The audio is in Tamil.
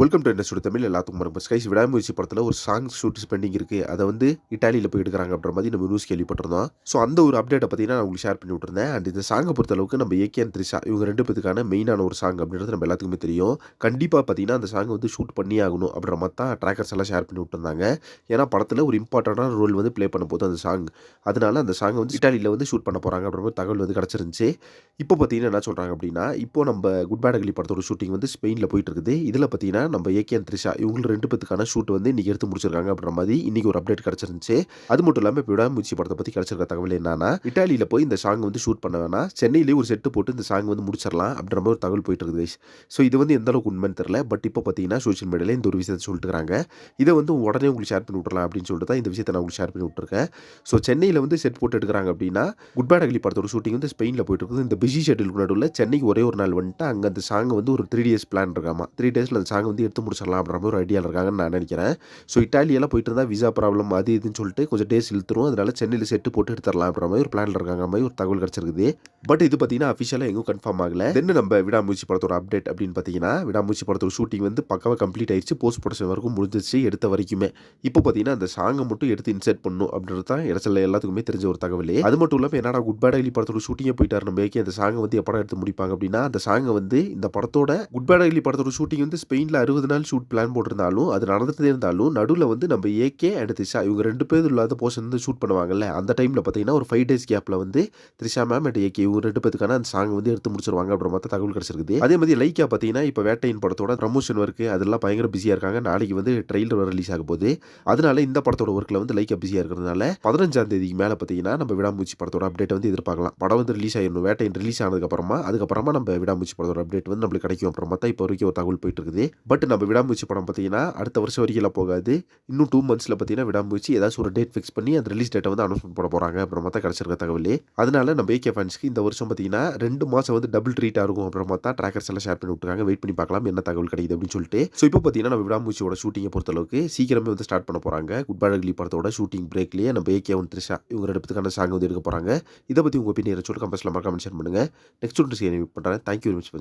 வெல்கம் டு இண்டஸ்ட்ரி தமிழ் எல்லாத்துக்கும் வரும் ஸ்கைஸ் விடாமுயற்சி படத்தில் ஒரு சாங் ஷூட் ஸ்பெண்டிங் இருக்குது அதை வந்து இட்டாலியில் போய் எடுக்கிறாங்க அப்படின்ற மாதிரி நம்ம நியூஸ் கேள்விப்பட்டிருந்தோம். ஸோ அந்த ஒரு அப்டேட்டை பார்த்தீங்கன்னா நான் உங்களுக்கு ஷேர் பண்ணி விட்டுருந்தேன். அண்ட் இந்த சாங்கை பொறுத்தளவுக்கு நம்ம ஏகே த்ரிஷா இவங்க ரெண்டு பேத்துக்கான மெயினான ஒரு சாங் அப்படின்றது நம்ம எல்லாத்துக்குமே தெரியும். கண்டிப்பாக பார்த்தீங்கன்னா அந்த சாங் வந்து ஷூட் பண்ணி ஆகணும் அப்படின்ற மாதிரி தான் ட்ராக்கர்ஸ் எல்லாம் ஷேர் பண்ணி விட்டுருந்தாங்க. ஏன்னா படத்தில் ஒரு இம்பார்ட்டண்டான ரோல் வந்து ப்ளே பண்ண போது அந்த சாங் அதனால அந்த சாங் வந்து இட்டாலியில் வந்து ஷூட் பண்ண போகிறாங்க அப்படின்ற மாதிரி தகவல் வந்து கிடச்சிருந்துச்சு. இப்போ பார்த்தீங்கன்னா என்ன சொல்கிறாங்க அப்படின்னா இப்போ நம்ம குட் பேட் அகலி படத்தோட ஷூட்டிங் வந்து ஸ்பெயினில் போயிட்டு இருக்குது. இதில் பார்த்தீங்கன்னா நம்ம ஏகே த்ரிஷா இவங்க ரெண்டு பேத்துக்கான ஷூட் வந்து இன்றைக்கி எடுத்து முடிச்சிருக்காங்க அப்படின்ற மாதிரி இன்றைக்கி ஒரு அப்டேட் கிடச்சிருந்துச்சு. அது மட்டும் இல்லாமல் இப்போ விடாமூச்சி படத்தை பற்றி கிடச்சிருக்க தகவல் என்னன்னா இட்டாலியில் போய் இந்த சாங் வந்து ஷூட் பண்ண வேணாம். சென்னையிலேயே ஒரு செட்டு போட்டு இந்த சாங் வந்து முடிச்சிடலாம் அப்படின்ற மாதிரி ஒரு தகவல் போயிட்டு இருக்குது. ஸோ இது வந்து எந்த அளவுக்கு உண்மைன்னு தெரியல. பட் இப்போ பார்த்தீங்கன்னா சோஷியல் மீடியாவில் இந்த ஒரு விஷயத்தை சொல்லிட்டுருக்காங்க இதை வந்து உடனே உங்களுக்கு ஷேர் பண்ணி விட்றலாம் அப்படின்னு சொல்லிட்டு தான் இந்த விஷயத்தை நான் உங்களுக்கு ஷேர் பண்ணி விட்டுருக்கேன். ஸோ சென்னையில் வந்து செட் போட்டு எடுக்கிறாங்க அப்படின்னா குட் பேட் அகலி படத்தோட ஷூட்டிங் வந்து ஸ்பெயினில் போயிட்டு இருக்குது. இந்த பிஸி ஷெட்யூல் நடுவில் சென்னைக்கு ஒரே ஒரு நாள் வந்துட்டு அங்கே அந்த சாங் வந்து ஒரு த்ரீ டேஸ் பிளான் இருக்காமா? த்ரீ டேஸில் அந்த சாங் வந்து எடுத்து முடிச்சிடலாம் அப்படின்ற மாதிரி ஒரு ஐடியாவில் இருக்காங்கன்னு நான் நினைக்கிறேன். ஸோ இட்டாலியெல்லாம் போயிட்டு இருந்தால் விசா ப்ராப்ளம் அது இதுன்னு சொல்லிட்டு கொஞ்சம் டேஸ் இழுத்துரும். அதனால சென்னையில் செட்டு போட்டு எடுத்துடலாம் அப்படின்ற மாதிரி ஒரு பிளானில் இருக்காங்க மாதிரி ஒரு தகவல் கிடச்சிருக்குது. பட் இது பார்த்தீங்கன்னா அஃபிஷியலாக எங்கும் கன்ஃபார்ம் ஆகல. தென் நம்ம விடாமூச்சி படத்தோட அப்டேட் அப்படின்னு பார்த்தீங்கன்னா விடாமூச்சி படத்தோட ஷூட்டிங் வந்து பக்கவாக கம்ப்ளீட் ஆயிடுச்சு. போஸ்ட் ப்ரொடக்ஷன் வரைக்கும் முடிஞ்சிச்சு எடுத்த வரைக்குமே. இப்போ பார்த்தீங்கன்னா அந்த சாங்கை மட்டும் எடுத்து இன்சர்ட் பண்ணும் அப்படின்றது தான் இடத்துல எல்லாத்துக்குமே தெரிஞ்ச ஒரு தகவல். அது மட்டும் இல்லாமல் என்னடா குட் பேட் படத்தோட ஷூட்டிங்கே போயிட்டார் நம்ம அந்த சாங்கை வந்து எப்படா எடுத்து முடிப்பாங்க அப்படின்னா அந்த சாங்கை வந்து இந்த படத்தோட குட் பேட் அகலி படத்தோட ஷூட்டிங் வந்து ஸ்பெயினில் அறுபது நாள் ஷூட் பிளான் போட்டிருந்தாலும் அது நடந்துகிட்டே இருந்தாலும் நடுவில் வந்து நம்ம ஏகே அண்ட் த்ரிஷா இவங்க ரெண்டு பேர் இல்லாத போர்ஷன் வந்து ஷூட் பண்ணுவாங்கல்ல அந்த டைமில் பார்த்தீங்கன்னா ஒரு ஃபைவ் டேஸ் கேப்பில் வந்து த்ரிஷா மேம் அண்ட் ஏகே இவங்க ரெண்டு பேருக்கான அந்த சாங் வந்து எடுத்து முடிச்சிருவாங்க அப்படின்ற மாதிரி தகவல் கிடச்சிருக்குது. அதே மாதிரி லைக்கா பார்த்தீங்கன்னா இப்போ வேட்டையின் படத்தோட ப்ரமோஷன் ஒர்க்கு அதெல்லாம் பயங்கர பிஸியாக இருக்காங்க. நாளைக்கு வந்து ட்ரெயிலர் ரிலீஸ் ஆக போகுது. அதனால இந்த படத்தோட ஒர்க்கில் வந்து லைக்கா பிஸியாக இருக்கிறதுனால பதினஞ்சாம் தேதிக்கு மேலே பார்த்தீங்கன்னா நம்ம விடாமூச்சி படத்தோட அப்டேட் வந்து எதிர்பார்க்கலாம். படம் வந்து ரிலீஸ் ஆயிடணும். வேட்டையின் ரிலீஸ் ஆனதுக்கப்புறமா அதுக்கப்புறமா நம்ம விடாமூச்சி படத்தோட அப்டேட் வந்து நம்மளுக்கு கிடைக்கும் அப்புறமா தான் இப்போ வரைக்கும் ஒரு தகவல் போயிட்டு இருக்குது. பட் நம்ம விடாமூச்சி படம் பார்த்தீங்கன்னா அடுத்த வருஷம் வரைக்கும் போகாது. இன்னும் டூ மந்த்ஸில் பார்த்தீங்கன்னா விடாமூச்சி ஏதாச்சும் ஒரு டேட் ஃபிக்ஸ் பண்ணி அந்த ரிலீஸ் டேட்டை வந்து அனௌன்ஸ்மெண்ட் போட போகிறாங்க அப்புறமா தான் கிடச்சிருக்க தகவல். அதனால நம்ம ஏகே ஃபேன்ஸ்க்கு இந்த வருஷம் பார்த்தீங்கன்னா ரெண்டு மாதம் வந்து டபுள் ட்ரீட்டாக இருக்கும் அப்புறமா தான் ட்ராக்கர்ஸ் எல்லாம் ஷேர் பண்ணி விட்டுருக்காங்க. வெயிட் பண்ணி பார்க்கலாம் என்ன தகவல் கிடைக்குது அப்படின்னு சொல்லிட்டு. ஸோ இப்போ பார்த்தீங்கன்னா நம்ம விடாமூச்சியோட ஷூட்டிங்கை பொறுத்தளவுக்கு சீக்கிரமே வந்து ஸ்டார்ட் பண்ண போகிறாங்க குட் பேட் அக்லி படத்தோட ஷூட்டிங் பிரேக்லேயே நம்ம ஏகே ஒன் த்ரிஷா இவங்க ரெண்டு பேத்துக்கான சாங் வந்து எடுக்க போகிறாங்க இதை பற்றி உங்கள் ஒப்பீனியன் சொல்லி கம்பஸில் மறக்காம மென்ஷன் பண்ணுங்கள் நெக்ஸ்ட் ஒன்று சீரியல் பண்ணுறேன் தேங்க்யூ வெரி மச்